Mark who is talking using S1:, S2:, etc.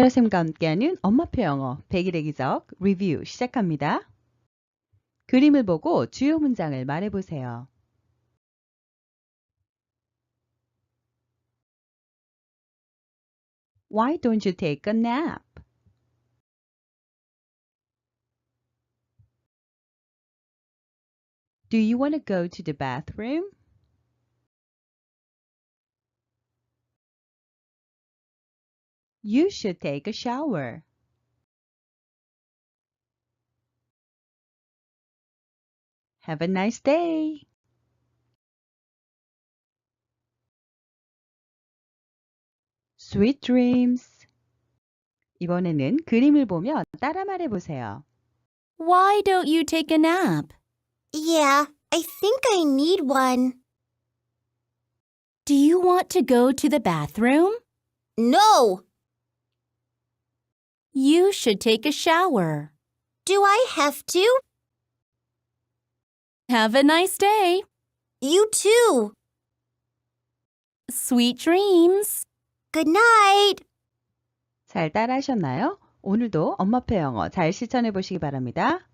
S1: 세라쌤과 함께하는 엄마표 영어 100일의 기적 리뷰 시작합니다. 그림을 보고 주요 문장을 말해보세요. Why don't you take a nap? Do you want to go to the bathroom? You should take a shower. Have a nice day. Sweet dreams. 이번에는 그림을 보며 따라 말해보세요.
S2: Why don't you take a nap?
S3: Yeah, I think I need one.
S2: Do you want to go to the bathroom?
S3: No!
S2: You should take a shower.
S3: Do I have to?
S2: Have a nice day.
S3: You too.
S2: Sweet dreams.
S3: Good night.
S1: 잘 따라하셨나요? 오늘도 엄마표 영어 잘 실천해 보시기 바랍니다.